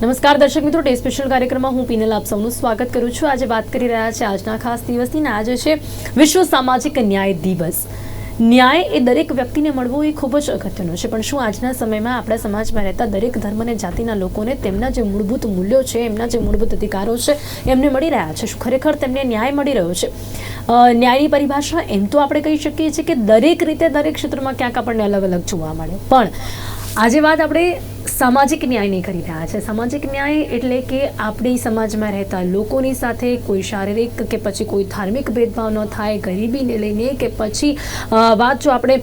નમસ્કાર, દર્શક મિત્રો, ડે સ્પેશિયલ કાર્યક્રમમાં હું પીનલ આપ સૌનું સ્વાગત કરું છું. આજે વાત કરી રહ્યા છે આજના ખાસ દિવસની ને આજે છે વિશ્વ સામાજિક ન્યાય દિવસ. ન્યાય એ દરેક વ્યક્તિને મળવો એ ખૂબ જ અગત્યનો છે, પણ શું આજના સમયમાં આપણા સમાજમાં રહેતા દરેક ધર્મ અને જાતિના લોકોને તેમના જે મૂળભૂત મૂલ્યો છે, એમના જે મૂળભૂત અધિકારો છે, એમને મળી રહ્યા છે? શું ખરેખર તેમને ન્યાય મળી રહ્યો છે? ન્યાયની પરિભાષા એમ તો આપણે કહી શકીએ છીએ કે દરેક રીતે દરેક ક્ષેત્રમાં ક્યાંક આપણને અલગ અલગ જોવા મળે. પણ આજે વાત આપણે સામાજિક ન્યાયની કરી રહ્યા છે. સામાજિક ન્યાય એટલે કે આપણી સમાજમાં રહેતા લોકોની સાથે કોઈ શારીરિક કે પછી કોઈ ધાર્મિક ભેદભાવ ન થાય, ગરીબીને લઈને કે પછી વાત જો આપણે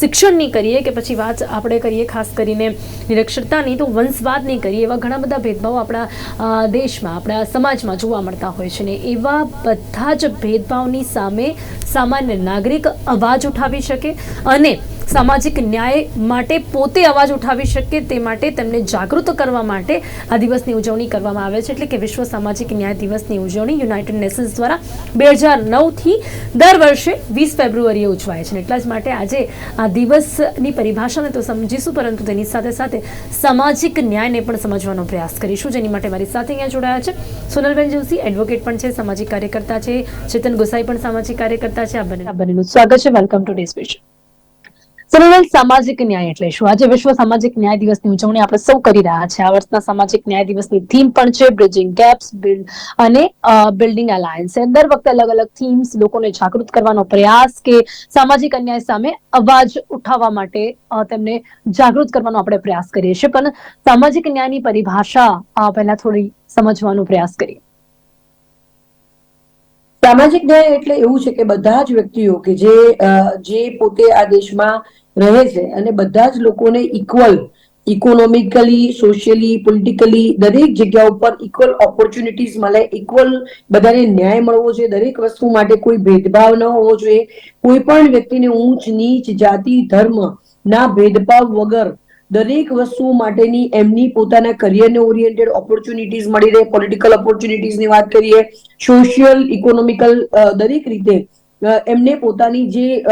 શિક્ષણની કરીએ કે પછી વાત આપણે કરીએ ખાસ કરીને નિરક્ષરતાની, તો વંશવાદની કરીએ, એવા ઘણા બધા ભેદભાવ આપણા દેશમાં, આપણા સમાજમાં જોવા મળતા હોય છે. ને એવા બધા જ ભેદભાવની સામે સામાન્ય નાગરિક અવાજ ઉઠાવી શકે અને સામાજિક ન્યાય માટે પોતે અવાજ ઉઠાવી શકે તે માટે તેમને જાગૃત કરવા માટે આ દિવસની ઉજવણી કરવામાં આવે છે. એટલે કે વિશ્વ સામાજિક ન્યાય દિવસની ઉજવણી યુનાઇટેડ નેશન્સ દ્વારા બે હજાર નવથી દર વર્ષે વીસ ફેબ્રુઆરીએ ઉજવાય છે. એટલા જ માટે આજે આ દિવસની પરિભાષાને તો સમજીશું, પરંતુ તેની સાથે સાથે સામાજિક ન્યાયને પણ સમજવાનો પ્રયાસ કરીશું. જેની માટે મારી સાથે અહીંયા જોડાયા છે સોનલબેન જોશી, એડવોકેટ પણ છે, સામાજિક કાર્યકર્તા છે, ચેતન ગોસાઈ પણ સામાજિક કાર્યકર્તા છે. આ બંને આ બંનેનું સ્વાગત છે. વેલકમ ટુ ડે સ્પેશિયલ સરોવર સામાજિક ન્યાય એટલે શું? આજે વિશ્વ સામાજિક ન્યાય દિવસની ઉજવણી આપણે સૌ કરી રહ્યા છે આ વર્ષના સામાજિક ન્યાય દિવસની થીમ પણ છે બ્રિજિંગ ગેપ્સ બિલ્ડ અને બિલ્ડિંગ અલાયન્સ દર વખતે અલગ અલગ થીમ્સ લોકોને જાગૃત કરવાનો પ્રયાસ કે સામાજિક અન્યાય સામે અવાજ ઉઠાવવા માટે તેમને જાગૃત કરવાનો આપણે પ્રયાસ કરીએ છીએ. પણ સામાજિક ન્યાયની પરિભાષા પહેલા થોડી સમજવાનો પ્રયાસ કરીએ. સામાજિક ન્યાય એટલે એવું છે કે બધા જ વ્યક્તિઓ કે જે જે પોતે આ દેશમાં રહે છે અને બધા જ લોકોને ઇક્વલ ઇકોનોમિકલી સોશિયલી પોલિટિકલી દરેક જગ્યા ઉપર ઇક્વલ ઓપોર્ચ્યુનિટીઝ મળે ઇક્વલ બધાને ન્યાય મળવો જોઈએ, દરેક વસ્તુ માટે કોઈ ભેદભાવ ન હોવો જોઈએ. કોઈ પણ વ્યક્તિને ઊંચ, નીચ, જાતિ, ધર્મ ના ભેદભાવ વગર દરેક વસ્તુ માટેની એમની પોતાના કરિયરને ઓરિએન્ટેડ ઓપોર્ચ્યુનિટીઝ મળી રહે પોલિટિકલ ઓપોર્ચ્યુનિટીઝની વાત કરીએ સોશિયલ ઇકોનોમિકલ દરેક રીતે એમને પોતાની જે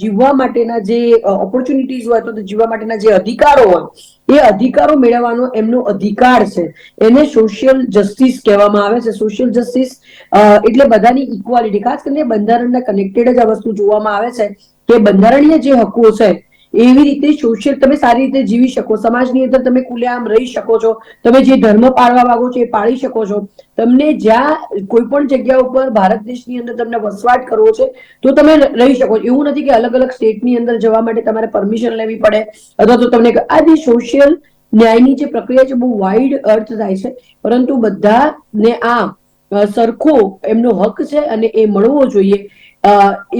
જીવવા માટેના જે ઓપોર્ચ્યુનિટીઝ હોય તો જીવવા માટેના જે અધિકારો હોય, એ અધિકારો મેળવવાનો એમનો અધિકાર છે. એને સોશિયલ જસ્ટિસ કહેવામાં આવે છે. સોશિયલ જસ્ટિસ એટલે બધાની ઇક્વાલિટી ખાસ કરીને બંધારણના કનેક્ટેડ જ આ વસ્તુ જોવામાં આવે છે કે બંધારણીય જે હકો છે એવી રીતે સોશિયલ તમે સારી રીતે જીવી શકો, સમાજની અંદર તમે ખુલ્લેઆમ રહી શકો છો, તમે જે ધર્મ પાળવા માંગો છો એ પાળી શકો છો. તમને જ્યાં કોઈ પણ જગ્યા ઉપર ભારત દેશની અંદર તમને વસવાટ કરવો છે, તો તમે રહી શકો. છો એવું નથી કે અલગ અલગ સ્ટેટની અંદર જવા માટે તમારે પરમિશન લેવી પડે, અથવા તો તમને આ જે સોશિયલ ન્યાયની જે પ્રક્રિયા છે બહુ વાઇડ અર્થ થાય છે, પરંતુ બધાને આ સરખો એમનો હક છે અને એ મળવો જોઈએ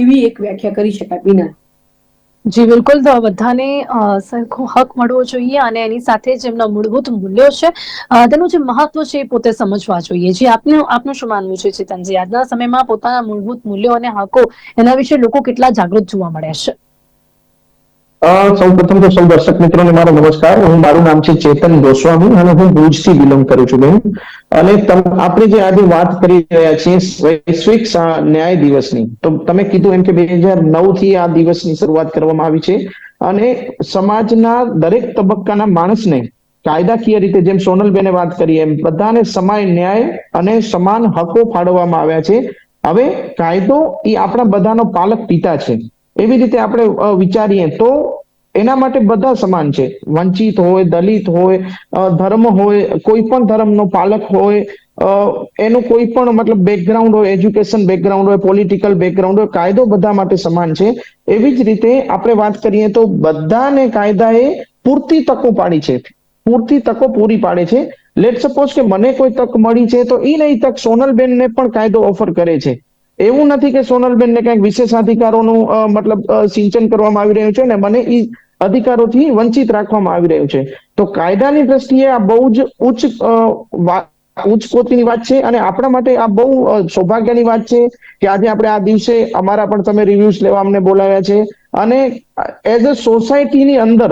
એવી એક વ્યાખ્યા કરી શકાય. બીના જી, બિલકુલ. બધાને સરખો હક મળવો જોઈએ અને એની સાથે જેમના મૂળભૂત મૂલ્યો છે. તેનું જે મહત્વ છે એ પોતે સમજવા જોઈએ. જે, આપનું આપનું શું માનવું છે ચેતનજી? આજના સમયમાં પોતાના મૂળભૂત મૂલ્યો અને હકો એના વિશે લોકો કેટલા જાગૃત જોવા મળે છે? સૌ પ્રથમ તો સૌ દર્શક મિત્રોને મારો નમસ્કાર. હું, મારું નામ છે ચેતન ગોસ્વામી અને હું ભુજથી બિલોંગ કરું છું, બેન. અને આપણે જે આજે વાત કરી રહ્યા છીએ વૈશ્વિક ન્યાય દિવસની, તો તમે કીધું એમ કે બે હજાર નવથી આ દિવસની શરૂઆત કરવામાં આવી છે. અને સમાજના દરેક તબક્કાના માણસને કાયદાકીય રીતે, જેમ સોનલબેને વાત કરી એમ, બધાને સમાય ન્યાય અને સમાન હકો ફાળવવામાં આવ્યા છે. હવે કાયદો એ આપણા બધાનો પાલક પિતા છે. એવી રીતે આપણે વિચારીએ તો એના માટે બધા સમાન છે. વંચિત હોય, દલિત હોય ધર્મ હોય, કોઈ પણ ધર્મનો પાલક હોય એનું કોઈ પણ મતલબ બેકગ્રાઉન્ડ હોય એજ્યુકેશન બેકગ્રાઉન્ડ હોય પોલિટિકલ બેકગ્રાઉન્ડ હોય, કાયદો બધા માટે સમાન છે. એવી જ રીતે આપણે વાત કરીએ તો બધાને કાયદાએ પૂરતી તકો પાડી છે. પૂરતી તકો પૂરી પાડે છે. લેટ સપોઝ કે મને કોઈ તક મળી છે તો એ નહીં તક સોનલબેનને પણ કાયદો ઓફર કરે છે. એવું નથી કે સોનલબેનને કંઈક વિશેષ અધિકારોનું મતલબ સિંચન કરવામાં આવી રહ્યું છે ને મને એ અધિકારોથી વંચિત રાખવામાં આવી રહ્યું છે. તો કાયદાની દ્રષ્ટિએ આ બહુ જ ઉચ્ચ ઉચ્ચ કોટીની વાત છે અને આપણા માટે આ બહુ સૌભાગ્યની વાત છે કે આજે આપણે આ દિવસે અમારા પણ તમે રિવ્યુઝ લેવા અમને બોલાવ્યા છે. અને એઝ અ સોસાયટીની અંદર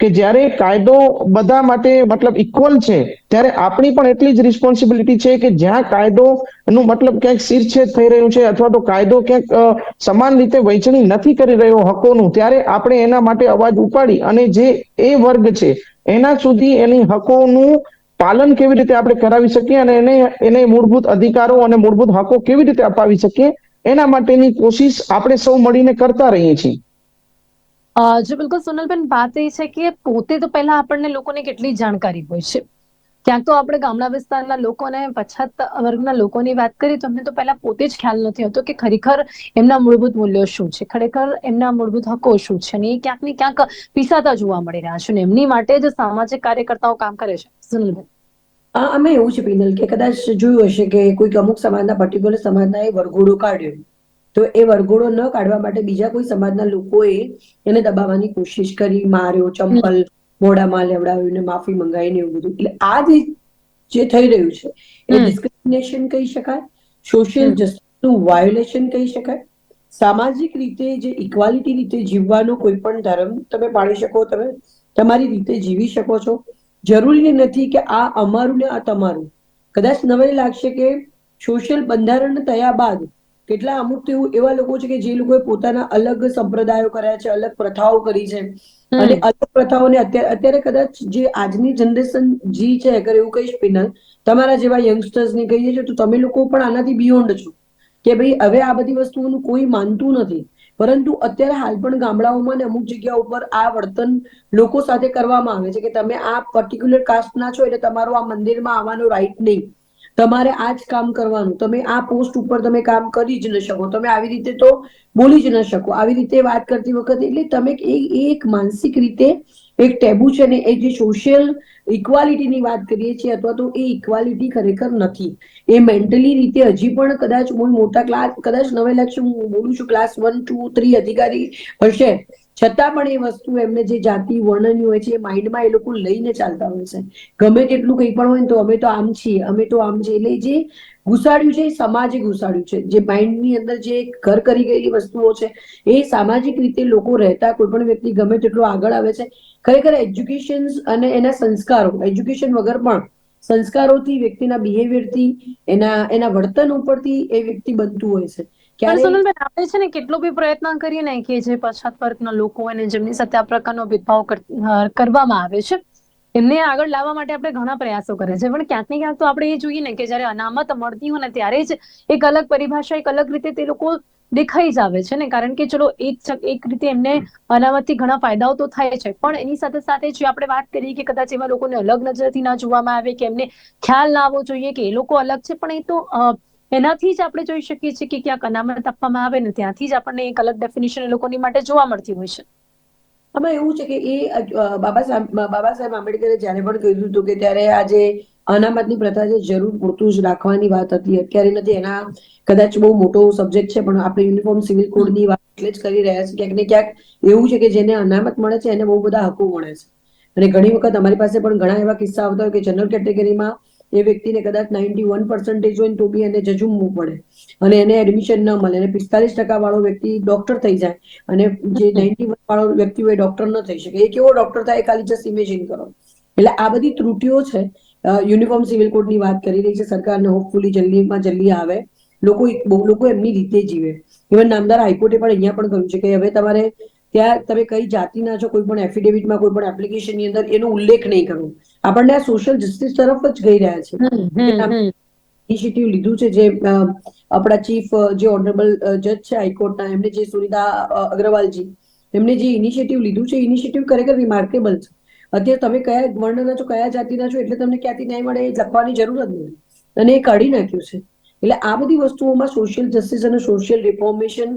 કે જ્યારે કાયદો બધા માટે મતલબ ઇક્વલ છે, ત્યારે આપણી પણ એટલી જ રિસ્પોન્સિબિલિટી છે કે જ્યાં કાયદો નું મતલબ ક્યાંક શિરછેદ થઈ રહ્યું છે અથવા તો કાયદો ક્યાંક સમાન રીતે વહેંચણી નથી કરી રહ્યો હકોનું, ત્યારે આપણે એના માટે અવાજ ઉપાડી અને જે એ વર્ગ છે, એના સુધી એની હકોનું પાલન કેવી રીતે આપણે કરાવી શકીએ અને એને એને મૂળભૂત અધિકારો અને મૂળભૂત હકો કેવી રીતે અપાવી શકીએ, એના માટેની કોશિશ આપણે સૌ મળીને કરતા રહીએ છીએ. જી બિલકુલ સોનલબેન વાત એ છે કે પોતે તો પહેલા આપણને લોકોને કેટલી જાણકારી હોય છે. ક્યાંક તો આપણે ગામડા વિસ્તારના લોકોને પછાત વર્ગના લોકોની વાત કરીએ તો અમને તો પહેલા પોતે જ ખ્યાલ નથી હોતો કે ખરેખર એમના મૂળભૂત મૂલ્યો શું છે, ખરેખર એમના મૂળભૂત હકો શું છે અને એ ક્યાંક ને ક્યાંક પીસાતા જોવા મળી રહ્યા છે અને એમની માટે જ સામાજિક કાર્યકર્તાઓ કામ કરે છે. સુનલબેન. અમે એવું છે પિનલ કે કદાચ જોયું હશે કે કોઈક અમુક સમાજના પર્ટિક્યુલર સમાજના એ વરઘોડો કાઢ્યો. તો એ વરઘોડો ન કાઢવા માટે બીજા કોઈ સમાજના લોકોએ એને દબાવવાની કોશિશ કરી માર્યો ચંપલ મોઢામાં લેવડાવ્યું ને માફી મંગાવીને એવું બધું. એટલે આ જે જે થઈ રહ્યું છે એ ડિસ્ક્રિમિનેશન કહી શકાય સોશિયલ. જસ્ટિસનું વાયોલેશન કહી શકાય. સામાજિક રીતે જે ઇક્વાલિટી રીતે જીવવાનો કોઈ પણ ધર્મ તમે પાડી શકો તમે તમારી રીતે જીવી શકો છો. જરૂરી નથી કે આ અમારું ને આ તમારું. કદાચ નવાઈ લાગશે કે સોશિયલ બંધારણ થયા બાદ કેટલા અમુક તો એવું એવા લોકો છે કે જે લોકોએ પોતાના અલગ સંપ્રદાયો કર્યા છે અલગ પ્રથાઓ કરી છે. અને અલગ પ્રથાઓને અત્યારે અત્યારે કદાચ જે આજની જનરેશન જી છે અગર એવું કહીશ પિનલ તમારા જેવા યંગસ્ટર્સ ને કહીએ છીએ તો તમે લોકો પણ આનાથી બિયોન્ડ છો. કે ભાઈ હવે આ બધી વસ્તુઓનું કોઈ માનતું નથી. પરંતુ અત્યારે હાલ પણ ગામડાઓમાં ને અમુક જગ્યા ઉપર આ વર્તન લોકો સાથે કરવામાં આવે છે કે તમે આ પર્ટિક્યુલર કાસ્ટના છો એટલે તમારો આ મંદિરમાં આવવાનો રાઈટ નહીં. તમારે આ જ કામ કરવાનું. તમે આ પોસ્ટ ઉપર તમે કામ કરી જ ન શકો. તમે આવી રીતે તો બોલી જ ન શકો. આવી રીતે વાત કરતી વખતે એટલે તમે એક માનસિક રીતે એક ટેબુ છે ને, એ જે સોશિયલ ઇક્વાલિટીની વાત કરીએ છીએ અથવા તો એ ઇક્વાલિટી ખરેખર નથી. એ મેન્ટલી રીતે હજી પણ કદાચ બહુ મોટા ક્લાસ કદાચ નવે લક્ષ હું બોલું છું ક્લાસ વન ટુ થ્રી અધિકારી હશે. છતાં પણ એ વસ્તુ એમને જે જાતિ વર્ણની હોય છે, એ માઇન્ડમાં એ લોકો લઈને ચાલતા હોય છે. ગમે તેટલું કંઈ પણ હોય ને તો અમે તો આમ છીએ, અમે તો આમ છીએ. એટલે જે ઘુસાડ્યું છે, એ સમાજે ઘુસાડ્યું છે. જે માઇન્ડની અંદર જે ઘર કરી ગયેલી વસ્તુઓ છે, એ સામાજિક રીતે લોકો રહેતા, કોઈ પણ વ્યક્તિ ગમે તેટલો આગળ આવે છે. ખરેખર એજ્યુકેશન અને એના સંસ્કારો, એજ્યુકેશન વગર પણ સંસ્કારોથી વ્યક્તિના બિહેવિયરથી એના એના વર્તન ઉપરથી એ વ્યક્તિ બનતું હોય છે. છે ને કેટલો બી પ્રયત્ન કરીએ ને કે જે પછાત વર્ગના લોકો અને જેમની સાથે આ પ્રકારનો ભેદભાવ કરવામાં આવે છે, એમને આગળ લાવવા માટે આપણે ઘણા પ્રયાસો કરે છે. પણ ક્યાંક ને ક્યાંક તો આપણે એ જોઈએ ને કે જ્યારે અનામત મળતી હોય ને ત્યારે જ એક અલગ પરિભાષા, એક અલગ રીતે તે લોકો દેખાઈ જ આવે છે ને. કારણ કે ચલો, એક એક રીતે એમને અનામતથી ઘણા ફાયદાઓ તો થાય છે. પણ એની સાથે સાથે જે આપણે વાત કરીએ કે કદાચ એવા લોકોને અલગ નજરથી ના જોવામાં આવે કે એમને ખ્યાલ ના આવવો જોઈએ કે એ લોકો અલગ છે, પણ એ તો એનાથી જ આપણે જોઈ શકીએ છીએ કે ક્યાંક અનામત આપવામાં આવે ને ત્યાંથી જ આપણને એક અલગ ડેફિનેશન એ લોકોની માટે જોવા મળતી હોય છે. આમાં એવું છે કે એ બાબા સાહેબ બાબા સાહેબ આંબેડકરે જ્યારે પણ કીધું હતું કે ત્યારે આ જે અનામતની પ્રથા છે જરૂર પૂરતું જ રાખવાની વાત હતી. અત્યારે નથી, એના કદાચ બહુ મોટો સબ્જેક્ટ છે, પણ આપણે યુનિફોર્મ સિવિલ કોડની વાત એટલે જ કરી રહ્યા છીએ. ક્યાંક ને ક્યાંક એવું છે કે જેને અનામત મળે છે, એને બહુ બધા હકો મળે છે. અને ઘણી વખત અમારી પાસે પણ ઘણા એવા કિસ્સા આવતા હોય કે જનરલ કેટેગરીમાં એ વ્યક્તિને કદાચ નાઇન્ટી વન પર્સન્ટેજ હોય તો બી એને જજુમવું પડે. અને એને એડમિશન ન મળે. અને પિસ્તાલીસ ટકા વાળો વ્યક્તિ ડોક્ટર થઈ જાય અને જે નાઇન્ટી વન વાળો વ્યક્તિ હોય ડોક્ટર ન થઈ શકે. એ કેવો ડોક્ટર થાય ખાલી જસ્ટ ઇમેજિન કરો. એટલે આ બધી ત્રુટીઓ છે. યુનિફોર્મ સિવિલ કોડની વાત કરી રહી છે. સરકારને હોપફુલી જલ્દીમાં જલ્દી આવે. લોકો બહુ લોકો એમની રીતે જીવે. ઇવન નામદાર હાઈકોર્ટે પણ અહીંયા પણ કહ્યું છે કે હવે તમારે ત્યાં તમે કઈ જાતિના છો કોઈ પણ એફિડેવિટમાં કોઈ પણ એપ્લિકેશનની અંદર એનો ઉલ્લેખ નહીં કરવો આપણને આ સોશિયલ જસ્ટિસ તરફ જ ગઈ રહ્યા છે. ઇનિશિયેટિવ લીધું છે જે આપણા ચીફ જે ઓનરેબલ જજ છે હાઈકોર્ટના એમને જે સુનિતા અગ્રવાલજી એમને જે ઇનિશિયેટિવ લીધું છે ઇનિશિયેટિવ ખરેખર રિમાર્કેબલ છે. અત્યારે તમે કયા વર્ણના છો કયા જાતિના છો એટલે તમને ક્યાંથી ન્યાય મળે એ લખવાની જરૂર જ નથી. અને એ કાઢી નાખ્યું છે. એટલે આ બધી વસ્તુઓમાં સોશિયલ જસ્ટિસ અને સોશિયલ રિફોર્મેશન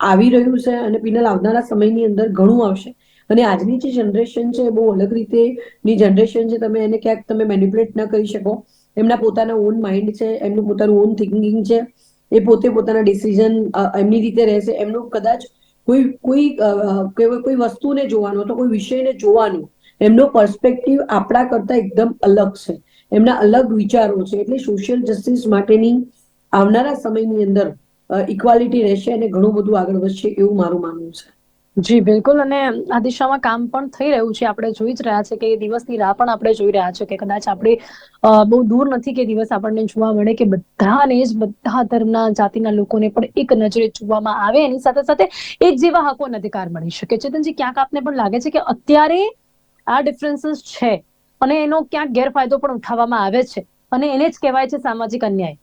આવી રહ્યું છે અને પિનલ આવનારા સમયની અંદર ઘણું આવશે. અને આજની જે જનરેશન છે એ બહુ અલગ રીતે, ની જનરેશન છે તમે એને ક્યાંક તમે મેનિપ્યુલેટ ન કરી શકો. એમના પોતાના ઓન માઇન્ડ છે, એમનું પોતાનું ઓન થિંકિંગ છે, એ પોતે પોતાના ડિસિઝન એમની રીતે રહેશે. એમનું કદાચ કોઈ કોઈ કોઈ વસ્તુને જોવાનું અથવા કોઈ વિષયને જોવાનું, એમનો પર્સપેક્ટિવ આપણા કરતા એકદમ અલગ છે. એમના અલગ વિચારો છે. એટલે સોશિયલ જસ્ટિસ માટેની આવનારા સમયની અંદર ઇક્વાલિટી રહેશે અને ઘણું બધું આગળ વધશે એવું મારું માનવું છે. જી, બિલકુલ. અને આ દિશામાં કામ પણ થઈ રહ્યું છે. આપણે જોઈ જ રહ્યા છે કે એ દિવસની રાહ પણ આપણે જોઈ રહ્યા છે કે કદાચ આપણે બહુ દૂર નથી કે દિવસ આપણને જોવા મળે કે બધાને જ બધા ધર્મના જાતિના લોકોને પણ એક નજરે જોવામાં આવે. એની સાથે સાથે એક જેવા હકો અને અધિકાર મળી શકે. ચેતનજી, ક્યાંક આપને પણ લાગે છે કે અત્યારે આ ડિફરન્સીસ છે અને એનો ક્યાંક ગેરફાયદો પણ ઉઠાવવામાં આવે છે. અને એને જ કહેવાય છે સામાજિક અન્યાય.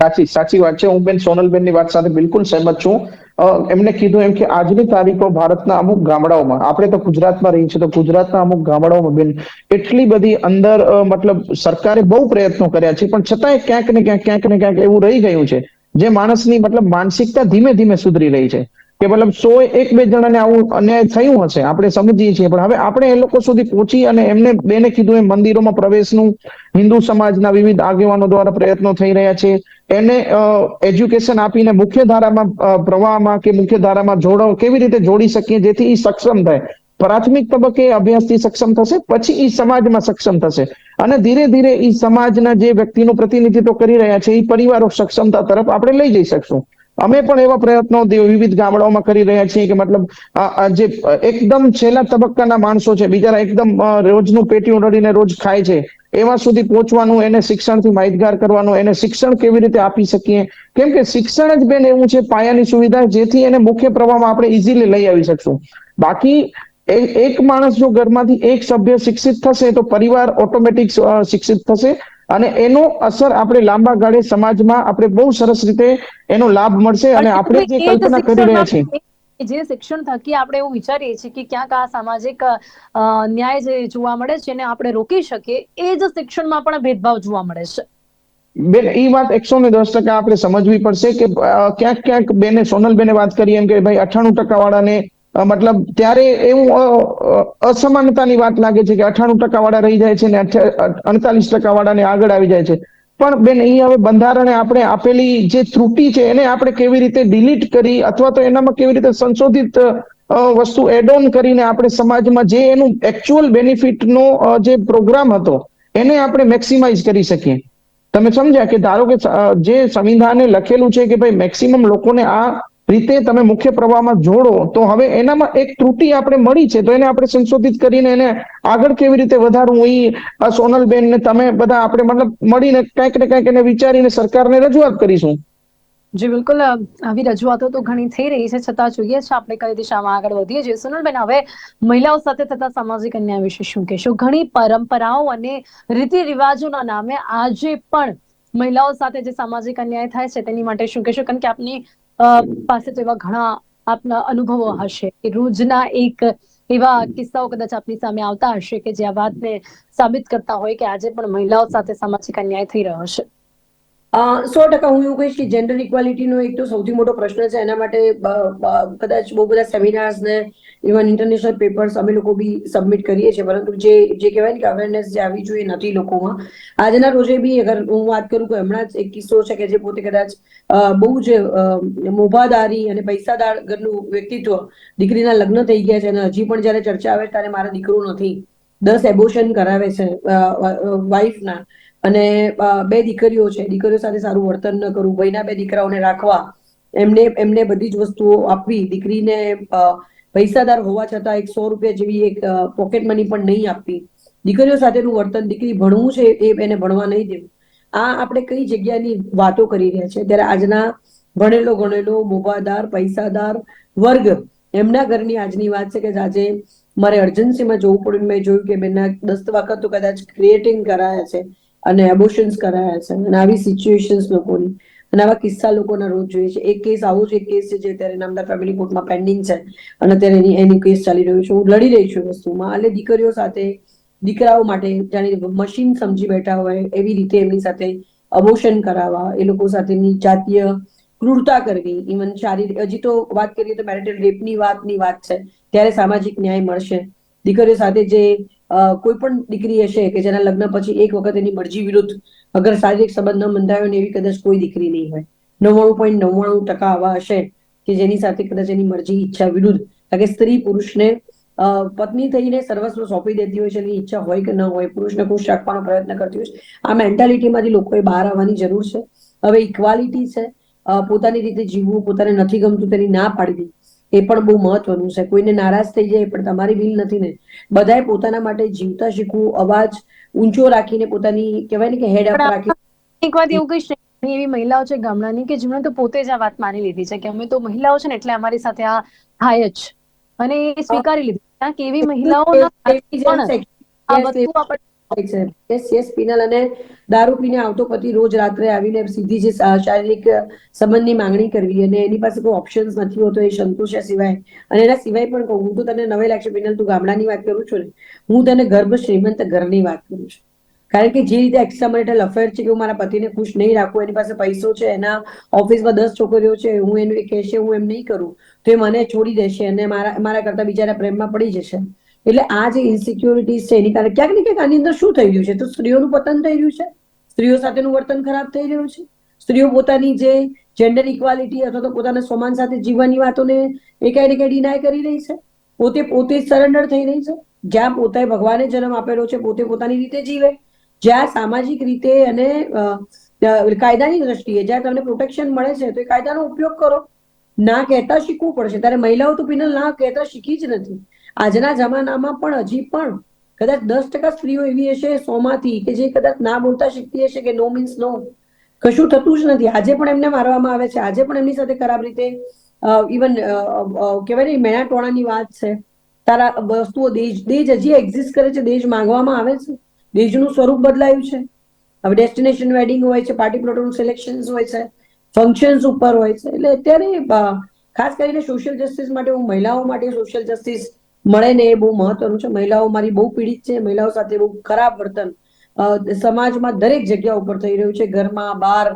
સાચી સાચી વાત છે. હું બેન સોનલબેનની વાત સાથે બિલકુલ સહેમત છું. એમને કીધું એમ કે આજની તારીખો ભારતના અમુક ગામડાઓમાં, આપણે તો ગુજરાતમાં રહીએ છીએ, તો ગુજરાતના અમુક ગામડાઓમાં બેન એટલી બધી અંદર મતલબ સરકારે બહુ પ્રયત્નો કર્યા છે, પણ છતાંય ક્યાંક ને ક્યાંક ક્યાંક ને ક્યાંક એવું રહી ગયું છે. જે માણસની મતલબ માનસિકતા ધીમે ધીમે સુધરી રહી છે. કે મતલબ સો એક બે જણાને આવું અન્યાય થયું હશે, આપણે સમજીએ છીએ. પણ હવે આપણે એ લોકો સુધી પહોંચી અને એમને બેને કીધું એમ મંદિરોમાં પ્રવેશનું, હિન્દુ સમાજના વિવિધ આગેવાનો દ્વારા પ્રયત્નો થઈ રહ્યા છે. એને એજ્યુકેશન આપીને મુખ્ય ધારામાં પ્રવાહમાં કે મુખ્ય ધારામાં જોડો કેવી રીતે જોડી શકીએ જેથી એ સક્ષમ થાય? પ્રાથમિક તબક્કે અભ્યાસથી સક્ષમ થશે, પછી એ સમાજમાં સક્ષમ થશે. અને ધીરે ધીરે એ સમાજના જે વ્યક્તિનું પ્રતિનિધિત્વ કરી રહ્યા છે એ પરિવારો સક્ષમતા તરફ આપણે લઈ જઈ શકશું. અમે પણ એવા પ્રયત્નો વિવિધ ગામડાઓમાં કરી રહ્યા છીએ કે મતલબ જે એકદમ છેલ્લા તબક્કાના માણસો છે બિચારા એકદમ રોજનું પેટીયું રડીને રોજ ખાય છે, એવા સુધી પહોંચવાનું, એને શિક્ષણથી માહિતગાર કરવાનું, એને શિક્ષણ કેવી રીતે આપી શકીએ? કેમ કે શિક્ષણ જ બેન એવું છે, પાયાની સુવિધા જેથી એને મુખ્ય પ્રવાહમાં આપણે ઇઝીલી લઈ આવી શકશું. બાકી એક માણસ જો ઘરમાંથી એક સભ્ય શિક્ષિત થશે તો પરિવાર ઓટોમેટિક શિક્ષિત થશે. અને એનો અસર આપણે લાંબા ગાળે સમાજમાં આપણે બહુ સરસ રીતે એનો લાભ મળશે અને આપણે જે કલ્પના કરી રહ્યા છીએ. જે શિક્ષણ થકી આપણે એવું વિચારીએ છીએ કે ક્યાંક આ સામાજિક ન્યાય જે જોવા મળે છે એને આપણે રોકી શકીએ એ જ શિક્ષણમાં પણ ભેદભાવ જોવા મળે છે. બેન એ વાત એકસો ને દસ ટકા આપણે સમજવી પડશે કે ક્યાંક ક્યાંક બેને સોનલબેને વાત કરી એમ કે ભાઈ અઠ્ઠાણું ટકા વાળાને મતલબ ત્યારે એવું અસમાનતાની વાત લાગે છે કે અઠાણું ટકા વાળા રહી જાય છે ને અડતાલીસ ટકા વાળાને આગળ આવી જાય છે. પણ બેન, એ હવે બંધારણે આપણે આપેલી જે ત્રુટિ છે, એને આપણે કેવી રીતે ડિલીટ કરી અથવા તો એનામાં કેવી રીતે સંશોધિત વસ્તુ એડ ઓન કરીને આપણે સમાજમાં જે એનું એકચ્યુઅલ બેનિફિટનો જે પ્રોગ્રામ હતો, એને આપણે મેક્સિમાઇઝ કરી શકીએ. તમે સમજ્યા કે ધારો કે જે સંવિધાને લખેલું છે કે ભાઈ મેક્સિમમ લોકોને આ રીતે તમે મુખ્ય પ્રવાહમાં જોડો, તો હવે એનામાં એક ત્રુટિ આપણે મળી છે, તો એને આપણે સંશોધિત કરીને એને આગળ કેવી રીતે વધારવું એ સોનલબેન ને તમે બધા આપણે મતલબ મળીને કંઈક ને કંઈક એને વિચારીને સરકારને રજૂઆત કરીશું. જી, બિલકુલ. આવી રજૂઆતો તો ઘણી થઈ રહી છે, છતાં જોઈએ છે આપણે કઈ દિશામાં આગળ વધીએ છીએ. સુનલબેન, હવે મહિલાઓ સાથે થતા સામાજિક અન્યાય વિશે શું કહેશો? ઘણી પરંપરાઓ અને રીતિ રિવાજોના નામે આજે પણ મહિલાઓ સાથે જે સામાજિક અન્યાય થાય છે, તેની માટે શું કહેશો? કારણ કે આપની પાસે તો એવા ઘણા આપના અનુભવો હશે કે રોજના એક એવા કિસ્સાઓ કદાચ આપની સામે આવતા હશે કે જે આ વાતને સાબિત કરતા હોય કે આજે પણ મહિલાઓ સાથે સામાજિક અન્યાય થઈ રહ્યો છે. સો ટકા હું એવું કહીશ કે જેન્ડર ઇક્વાલિટીનો એક તો સૌથી મોટો પ્રશ્ન છે. એના માટે કદાચ બહુ બધા સેમિનાર્સ ને ઇવન ઇન્ટરનેશનલ પેપર્સ અમે લોકો બી સબમિટ કરીએ છીએ. પરંતુ જે જે કહેવાય ને કે અવેરનેસ જે આવી જોઈએ નથી લોકોમાં. આજના રોજે બી અગર હું વાત કરું કે હમણાં જ એક કિસ્સો છે કે જે પોતે કદાચ બહુ જ મોભાદારી અને પૈસાદાર ઘરનું વ્યક્તિત્વ દીકરીના લગ્ન થઈ ગયા છે અને હજી પણ જ્યારે ચર્ચા આવે ત્યારે મારા દીકરો નથી. દસ એબોશન કરાવે છે વાઈફના અને બે દીકરીઓ છે. દીકરીઓ સાથે સારું વર્તન ન કરવું. ભાઈના બે દીકરાઓને રાખવા. એમને એમને બધી જ વસ્તુઓ આપવી. દીકરીને પૈસાદાર હોવા છતાં એક સો રૂપિયા જેવી એક પોકેટ મની પણ નહીં આપવી. દીકરીઓ સાથેનું વર્તન દીકરી ભણવું છે એ એને ભણવા નહીં દેવું. આ આપણે કઈ જગ્યાની વાતો કરી રહ્યા છે? ત્યારે આજના ભણેલો, ગણેલો, મોભાદાર, પૈસાદાર વર્ગ એમના ઘરની આજની વાત છે કે આજે મારે અર્જન્સીમાં જવું પડ્યું. મેં જોયું કે બેનના દસ વખત તો કદાચ ક્રિએટિંગ કરાયા છે. અને એબોશન્સ કરાયા છે. અને આવી સિચ્યુએશન્સ લોકોની. અને આવા કિસ્સા લોકોના રોજ જોઈએ છે. એક કેસ આવો જ એક કેસ છે જે અત્યારે નામદાર ફેમિલી કોર્ટમાં પેન્ડિંગ છે. અને અત્યારે એની એની કેસ ચાલી રહ્યું છે. હું લડી રહી છું વસ્તુમાં. એટલે દીકરીઓ સાથે, દીકરાઓ માટે જાણે મશીન સમજી બેઠા હોય એવી રીતે એમની સાથે અબોશન કરાવવા, એ લોકો સાથેની જાતીય ક્રૂરતા કરવી ઇવન શારીરિક હજી તો વાત કરીએ તો મેરિટલ રેપની વાતની વાત છે. ત્યારે સામાજિક ન્યાય મળશે. દીકરીઓ સાથે જે કોઈ પણ દીકરી હશે કે જેના લગ્ન પછી એક વખત એની મરજી વિરુદ્ધ અગર શારીરિક સંબંધ ન બંધાયો ને એવી કદાચ કોઈ દીકરી નહીં હોય. નવ્વાણું પોઈન્ટ નવ્વાણું ટકા આવા હશે કે જેની સાથે કદાચ એની મરજી ઈચ્છા વિરુદ્ધ કે સ્ત્રી પુરુષને પત્ની થઈને સર્વસ્વ સોંપી દેતી હોય છે, એની ઈચ્છા હોય કે ન હોય, પુરુષને ખુશ રાખવાનો પ્રયત્ન કરતી હોય છે. આ મેન્ટાલિટીમાંથી લોકોએ બહાર આવવાની જરૂર છે. હવે ઇક્વાલિટી છે. પોતાની રીતે જીવવું, પોતાને નથી ગમતું તેની ના પાડી દે એ પણ બહુ મહત્વનું છે. કોઈને નારાજ થઈ જાય પણ તમારી ભીલ નથી ને. બધાએ પોતાના માટે જીવતા શીખવું અવાજ ઊંચો રાખીને પોતાની કહેવાય ને કે હેડ અપ રાખી એક વાત એવું કહીશ એવી મહિલાઓ છે ગામડાની કે જેમણે તો પોતે જ આ વાત માની લીધી છે કે અમે તો મહિલાઓ છે ને એટલે અમારી સાથે આ થાય જ. અને એ સ્વીકારી લીધી. કે એવી છે આ યસ પિનલ અને દારૂ પીને આવતો પતિ રોજ રાત્રે આવીને સીધી જે શારીરિક સંબંધની માંગણી કરવી અને એની પાસે કોઈ ઓપ્શન્સ નથી હોતો એ સંતોષ્યા સિવાય. અને એના સિવાય પણ કહું, હું તો તને નવે લાગશે પિનલ, તું ગામડાની વાત કરું છું ને, હું તને ગર્ભ શ્રીમંત ઘરની વાત કરું છું. કારણ કે જે રીતે એક્સ્ટ્રામરિટલ અફેર છે કે હું મારા પતિને ખુશ નહીં રાખું, એની પાસે પૈસો છે, એના ઓફિસમાં દસ છોકરીઓ છે, હું એનું કહેશે હું એમ નહીં કરું, તો એ મને છોડી દેશે અને મારા મારા કરતા બીજાના પ્રેમમાં પડી જશે. એટલે આ જે ઇન્સિક્યોરિટીઝ છે, એની કારણે ક્યાંક ને ક્યાંક આની અંદર શું થઈ રહ્યું છે? તો સ્ત્રીઓનું પતન થઈ રહ્યું છે. સ્ત્રીઓ સાથેનું વર્તન ખરાબ થઈ રહ્યું છે. સ્ત્રીઓ પોતાની જે જેન્ડર ઇક્વાલિટી અથવા તો પોતાના સમાન સાથે જીવવાની વાતોને એ કઈ રીતે ડિનાય કરી રહી છે. પોતે પોતે સરેન્ડર થઈ રહી છે. જ્યાં પોતે ભગવાને જન્મ આપેલો છે, પોતે પોતાની રીતે જીવે. જ્યાં સામાજિક રીતે અને કાયદાની દ્રષ્ટિએ જ્યાં તમને પ્રોટેક્શન મળે છે, તો એ કાયદાનો ઉપયોગ કરો. ના કહેતા શીખવું પડશે. ત્યારે મહિલાઓ તો પિનલ ના કહેતા શીખી જ નથી. આજના જમાનામાં પણ હજી પણ કદાચ દસ ટકા સ્ત્રીઓ એવી હશે સો માંથી કે જે કદાચ ના બોલતા શીખતી હશે કે નો મીન્સ નો કશું થતું જ નથી. આજે પણ એમને મારવામાં આવે છે. આજે પણ એમની સાથે ખરાબ રીતે ઇવન કહેવાય ને, મેણા ટોણાની વાત છે. તારા વસ્તુઓ દેશ દેશ હજી એક્ઝિસ્ટ કરે છે. દેશ માંગવામાં આવે છે. દેશનું સ્વરૂપ બદલાયું છે. હવે ડેસ્ટિનેશન વેડિંગ હોય છે પાર્ટી પ્લોટનું સિલેક્શન હોય છે ફંક્શન્સ ઉપર હોય છે. એટલે અત્યારે ખાસ કરીને સોશિયલ જસ્ટિસ માટે, હું મહિલાઓ માટે સોશિયલ જસ્ટિસ મળે ને એ બહુ મહત્વનું છે. મહિલાઓ મારી બહુ પીડિત છે. મહિલાઓ સાથે બહુ ખરાબ વર્તન સમાજમાં દરેક જગ્યા ઉપર થઈ રહ્યું છે. ઘરમાં બહાર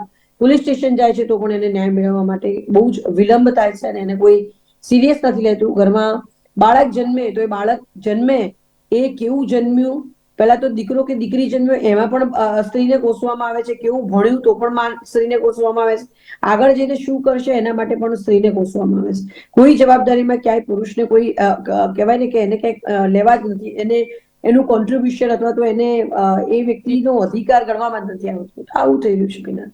પોલીસ સ્ટેશન જાય છે તો પણ એને ન્યાય મેળવવા માટે બહુ જ વિલંબ થાય છે અને એને કોઈ સિરિયસ નથી લેતું. ઘરમાં બાળક જન્મે તો એ બાળક જન્મે. એ કેવું જન્મ્યું? પહેલા તો દીકરો કે દીકરી જન્મ્યો એમાં પણ સ્ત્રીને કોસવામાં આવે છે કેવું ભણ્યું તો પણ સ્ત્રીને કોસવામાં આવે છે. આગળ જઈને શું કરશે એના માટે પણ સ્ત્રીને કોસવામાં આવે છે. કોઈ જવાબદારીમાં ક્યાંય પુરુષને કોઈ કહેવાય ને કે એને કંઈક લેવા જ નથી. એને એનું કોન્ટ્રીબ્યુશન અથવા તો એને એ વ્યક્તિનો અધિકાર ગણવામાં જ નથી આવતું. આવું થઈ રહ્યું છે બિના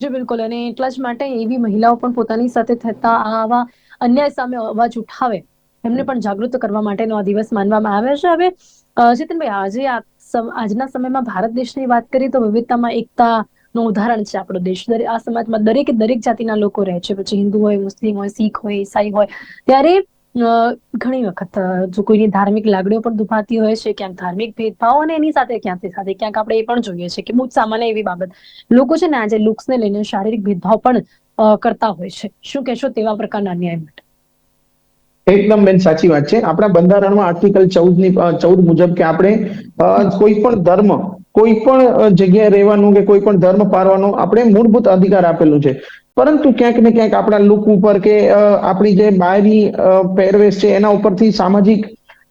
જી બિલકુલ. અને એટલા જ માટે એવી મહિલાઓ પણ પોતાની સાથે થતા આવા અન્યાય સામે અવાજ ઉઠાવે એમને પણ જાગૃત કરવા માટેનો આ દિવસ માનવામાં આવે છે. હવે ચેતનભાઈ આજે આજના સમયમાં ભારત દેશની વાત કરીએ તો વિવિધતામાં એકતા નું ઉદાહરણ છે આપણો દેશ. આ સમાજમાં દરેકે દરેક જાતિના લોકો રહે છે. પછી હિન્દુ હોય, મુસ્લિમ હોય, શીખ હોય, ઈસાઈ હોય, ત્યારે ઘણી વખત જો કોઈની ધાર્મિક લાગણીઓ પણ દુભાતી હોય છે, ક્યાંક ધાર્મિક ભેદભાવ અને એની સાથે ક્યાંથી સાથે, ક્યાંક આપણે એ પણ જોઈએ છે કે બહુ સામાન્ય એવી બાબત. લોકો છે ને આજે લુક્સને લઈને શારીરિક ભેદભાવ પણ કરતા હોય છે. શું કહેશો તેવા પ્રકારના અન્યાય માટે? એકદમ બેન સાચી વાત છે. આપણા બંધારણમાં આર્ટિકલ ચૌદની ચૌદ મુજબ કે આપણે કોઈ પણ ધર્મ, કોઈ પણ જગ્યાએ રહેવાનું કે કોઈ પણ ધર્મ પાળવાનો આપણે મૂળભૂત અધિકાર આપેલું છે. પરંતુ ક્યાંક ને ક્યાંક આપણા લુક ઉપર કે આપણી જે બહારની પહેરવેશ છે એના ઉપરથી સામાજિક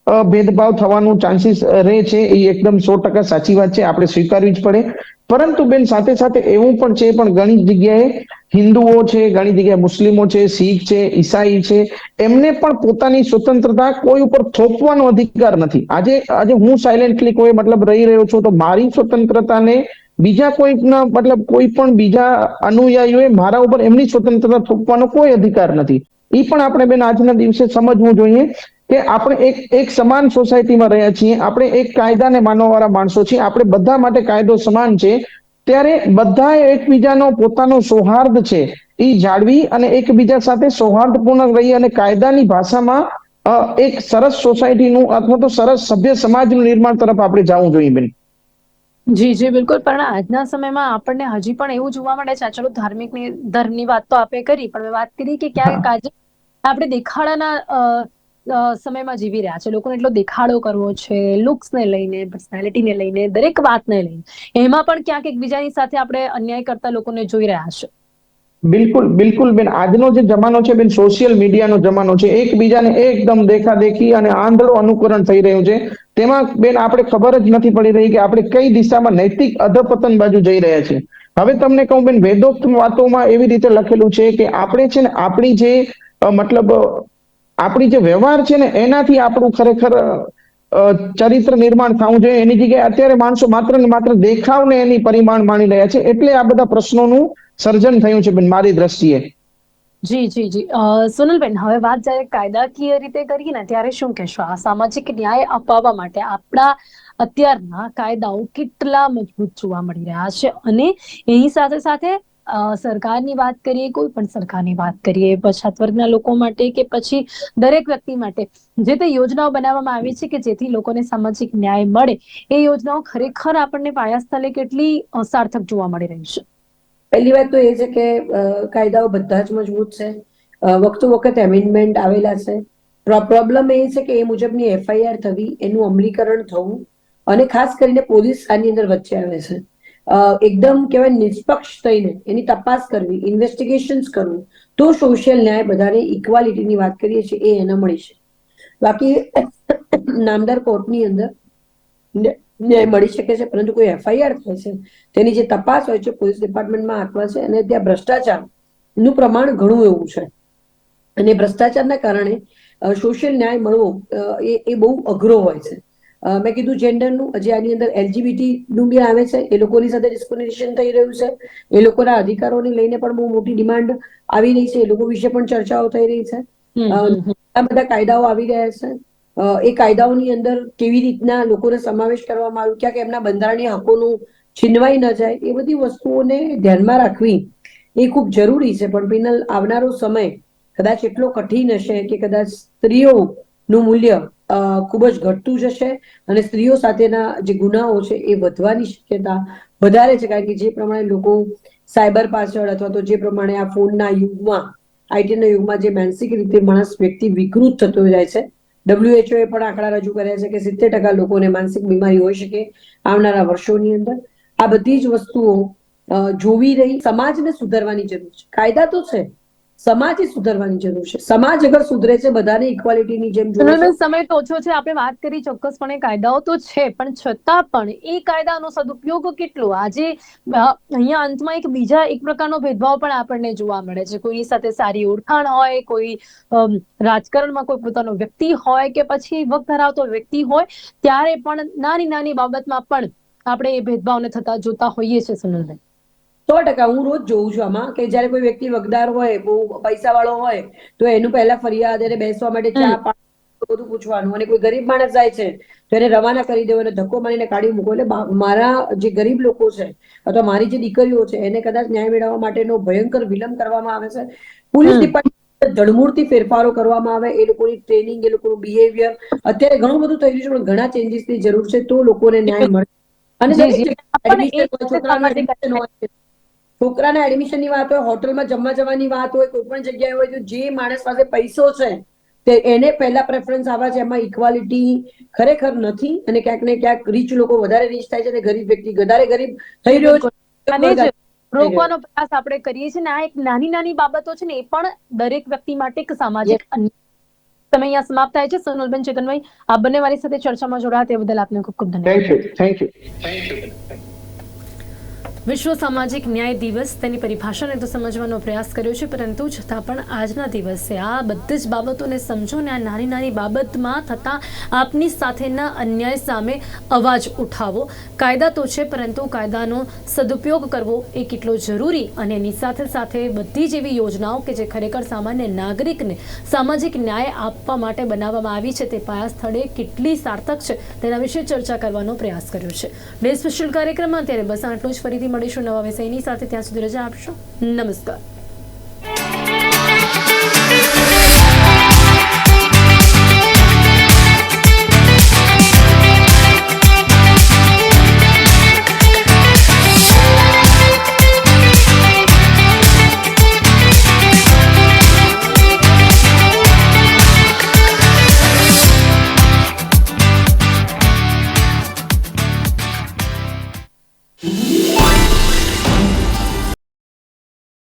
ભેદભાવ થવાનું ચાન્સીસ રહે છે. એ એકદમ સો ટકા સાચી વાત છે. આપણે સ્વીકારવી જ પડે. પરંતુ બેન, સાથે સાથે એવું પણ છે, પણ ઘણી જગ્યાએ હિન્દુઓ છે, ઘણી જગ્યાએ મુસ્લિમો છે, શીખ છે, ઈસાઈ છે, એમને પણ પોતાની સ્વતંત્રતા કોઈ ઉપર થોપવાનો અધિકાર નથી. આજે આજે હું સાયલેન્ટલી કોઈ મતલબ રહી રહ્યો છું, તો મારી સ્વતંત્રતાને બીજા કોઈકના, મતલબ કોઈ પણ બીજા અનુયાયીઓએ મારા ઉપર એમની સ્વતંત્રતા થોપવાનો કોઈ અધિકાર નથી. એ પણ આપણે બેન આજના દિવસે સમજવું જોઈએ. કે આપણે એક એક સમાન સોસાયટીમાં રહ્યા છીએ આપણે એક કાયદાને માનવાવાળા માણસો છીએ આપણે બધા માટે કાયદો સમાન છે ત્યારે બધા એકબીજાનો પોતાનો સૌહાર્દ છે એ જાળવી અને એકબીજા સાથે સૌહાર્દપૂર્ણ રહી અને કાયદાની ભાષામાં એક સરસ સોસાયટીનું અથવા તો સરસ સભ્ય સમાજનું નિર્માણ તરફ આપણે જવું જોઈએ બેન. જી જી બિલકુલ. પણ આજના સમયમાં આપણને હજી પણ એવું જોવા મળે છે ચલો ધાર્મિકની ધર્મની વાત તો આપણે કરી પણ વાત કરી કે ક્યાંક આજે આપણે દેખાડાના સમયમાં જીવી રહ્યા છે. લોકોને એટલો દેખાડો કરવો છે લુક્સને લઈને પર્સનાલિટીને લઈને, દરેક વાતને લઈને. એમાં પણ ક્યાંક એકબીજાની સાથે આપણે અન્યાય કરતા લોકોને જોઈ રહ્યા છે. બિલકુલ બિલકુલ બેન. આજનો જે જમાનો છે બેન સોશિયલ મીડિયાનો જમાનો છે, એકબીજાને એકદમ દેખાદેખી અને આંધળો અનુકરણ થઈ રહ્યું છે. તેમાં બેન આપણે ખબર જ નથી પડી રહી કે આપણે કઈ દિશામાં નૈતિક અધપતન બાજુ જઈ રહ્યા છે. હવે તમને કહું બેન, વેદોક્ત વાતોમાં એવી રીતે લખેલું છે કે આપણે છે ને આપણી જે મતલબ આપણી જે વ્યવહાર છે ને, એનાથી આપણું ખરેખર ચરિત્ર નિર્માણ થવું જોઈએ. એની જગ્યાએ અત્યારે માણસો માત્ર ને માત્ર દેખાવને એની પરિમાણ માણી રહ્યા છે. એટલે આ બધા પ્રશ્નોનું સર્જન થયું છે બેન, મારી દ્રષ્ટિએ. જી જી જી. સોનલબેન, હવે વાત જ્યારે કાયદાકીય રીતે કરીએ ને, ત્યારે શું કહેશો? આ સામાજિક ન્યાય અપાવવા માટે આપણા અત્યારના કાયદાઓ કેટલા મજબૂત જોવા મળી રહ્યા છે? અને એની સાથે સાથે સરકારની વાત કરીએ, કોઈ પણ સરકારની વાત કરીએ, પછાત વર્ગના લોકો માટે કે પછી દરેક વ્યક્તિ માટે, જે તે યોજનાઓ બનાવવામાં આવી છે કે જેથી લોકોને સામાજિક ન્યાય મળે, એ યોજનાઓ ખરેખર આપણને પાયાસ્થલે કેટલી સાર્થક જોવા મળી રહી છે? પહેલી વાત તો એ છે કે કાયદાઓ બધા જ મજબૂત છે. વખતો વખત એમેન્ડમેન્ટ આવેલા છે. પ્રોબ્લેમ એ છે કે એ મુજબની એફઆઈઆર થવી, એનું અમલીકરણ થવું, અને ખાસ કરીને પોલીસ આની અંદર વચ્ચે આવે છે. એકદમ કહેવાય નિષ્પક્ષ થઈને એની તપાસ કરવી ઇન્વેસ્ટિગેશન્સ કરવું તો સોશિયલ ન્યાય બધાને ઇક્વાલિટીની વાત કરીએ છીએ એ એને મળી છે બાકી નામદાર કોર્ટની અંદર ન્યાય મળી શકે છે પરંતુ કોઈ એફઆઈઆર થાય છે તેની જે તપાસ હોય છે પોલીસ ડિપાર્ટમેન્ટમાં આપવા છે અને ત્યાં ભ્રષ્ટાચારનું પ્રમાણ ઘણું એવું છે અને ભ્રષ્ટાચારના કારણે સોશિયલ ન્યાય મળવો એ બહુ અઘરો હોય છે મેં કીધું જેન્ડરનું હજી આની અંદર એલજીબીટી નું બી આવે છે. એ લોકોની સાથે ડિસ્ક્રિમિનેશન થઈ રહ્યું છે. એ લોકોના અધિકારોને લઈને પણ બહુ મોટી ડિમાન્ડ આવી રહી છે. એ લોકો વિશે પણ ચર્ચાઓ થઈ રહી છે. આ બધા કાયદાઓ આવી રહ્યા છે. એ કાયદાઓની અંદર કેવી રીતના લોકોને સમાવેશ કરવામાં આવ્યું? ક્યાંક એમના બંધારણીય હકોનું છીનવાઈ ન જાય. એ બધી વસ્તુઓને ધ્યાનમાં રાખવી એ ખૂબ જરૂરી છે. પણ પિનલ આવનારો સમય કદાચ એટલો કઠિન હશે કે કદાચ સ્ત્રીઓનું મૂલ્ય ખૂબ જ ઘટતું જશે અને સ્ત્રીઓ સાથેના જે ગુનાઓ છે એ વધવાની શક્યતા વધારે છે. કારણ કે જે પ્રમાણે લોકો સાયબર પાછળ અથવા તો જે પ્રમાણે આ ફોનના યુગમાં, આઈટીના યુગમાં જે માનસિક રીતે માણસ વ્યક્તિ વિકૃત થતો જાય છે. ડબ્લ્યુએચઓ એ પણ આંકડા રજૂ કર્યા છે કે સિત્તેર ટકા લોકોને માનસિક બીમારી હોઈ શકે આવનારા વર્ષોની અંદર. આ બધી જ વસ્તુઓ જોવી રહી, સમાજને સુધારવાની જરૂર છે. કાયદા તો છે સમાજે સુધરવાની જરૂર છે. સમાજ અગર સુધરે છે બધાને ઇક્વાલિટીની જેમ સમય તો ઓછો છે. આપણે વાત કરી ચોક્કસપણે કાયદાઓ તો છે પણ છતાં પણ એ કાયદાનો સદુપયોગ કેટલો? આજે અહીંયા અંતમાં એક બીજા એક પ્રકારનો ભેદભાવ પણ આપણને જોવા મળે છે. કોઈની સાથે સારી ઓળખાણ હોય કોઈ રાજકારણમાં કોઈ પોતાનો વ્યક્તિ હોય કે પછી વક ધરાવતો વ્યક્તિ હોય ત્યારે પણ નાની નાની બાબતમાં પણ આપણે એ ભેદભાવને થતા જોતા હોઈએ છીએ સુનિલબેન. સો ટકા હું રોજ જોઉં છું આમાં કે જયારે કોઈ વ્યક્તિ વગદાર હોય બહુ પૈસા વાળો હોય તો એનું પહેલા ફરિયાદ એને બેસવા માટે ચા પાણી બધું પૂછવાનું અને કોઈ ગરીબ માણસ જાય છે તો એને રવાના કરી દેવો એને ધક્કો મારીને કાઢી મૂકો એટલે મારા જે ગરીબ લોકો છે અથવા મારી જે દીકરીઓ છે એને કદાચ ન્યાય મેળવવા માટેનો ભયંકર વિલંબ કરવામાં આવે છે. પોલીસ. ડિપાર્ટમેન્ટ ધડમૂળથી ફેરફારો કરવામાં આવે એ લોકોની ટ્રેનિંગ એ લોકોનું બિહેવિયર. અત્યારે ઘણું બધું થઈ રહ્યું છે પણ ઘણા ચેન્જીસની જરૂર છે તો લોકોને ન્યાય મળે. અને છોકરાનું એડમિશનની વાત હોય હોટલમાં જમવા જવાની વાત હોય કોઈ પણ જગ્યાએ હોય તો જે માણસ પાસે પૈસો છે તે એને પહેલા પ્રેફરન્સ આવા છે. એમાં ઇક્વાલિટી ખરેખર નથી અને ક્યાંક ને ક્યાંક રીચ લોકો વધારે રીચ થાય છે અને ગરીબ વ્યક્તિ વધારે ગરીબ થઈ રહ્યો છે. રોકવાનો પ્રયાસ આપણે કરીએ છીએ ને આ એક નાની નાની બાબતો છે ને એ પણ દરેક વ્યક્તિ માટે એક સામાજિક તમે સમય અહીંયા સમાપ્ત થાય છે. સોનલબેન ચેતનભાઈ આ બંને મારી સાથે ચર્ચામાં જોડાયા તે બદલ આપને ખૂબ ખૂબ ધન્યવાદ. થેન્ક યુ થેન્ક યુ વિશ્વ સામાજિક ન્યાય દિવસ તેની પરિભાષાને તો સમજવાનો પ્રયાસ કર્યો છે, પરંતુ છતાં પણ આજના દિવસે આ બધી જ બાબતોને સમજો ને આ નાની નાની બાબતમાં થતા આપની સાથેના અન્યાય સામે અવાજ ઉઠાવો. કાયદા તો છે, પરંતુ કાયદાનો સદુપયોગ કરવો એ કેટલો જરૂરી અને એની સાથે સાથે બધી જ એવી યોજનાઓ કે જે ખરેખર સામાન્ય નાગરિકને સામાજિક ન્યાય આપવા માટે બનાવવામાં આવી છે, તે પાયા સ્થળે કેટલી સાર્થક છે તેના વિશે ચર્ચા કરવાનો પ્રયાસ કર્યો છે. ડે સ્પેશિયલ કાર્યક્રમમાં ત્યારે બસ આટલું જ. ફરીથી મળીશું નવા વિષયની સાથે. ત્યાં સુધી રજા આપશો. નમસ્કાર.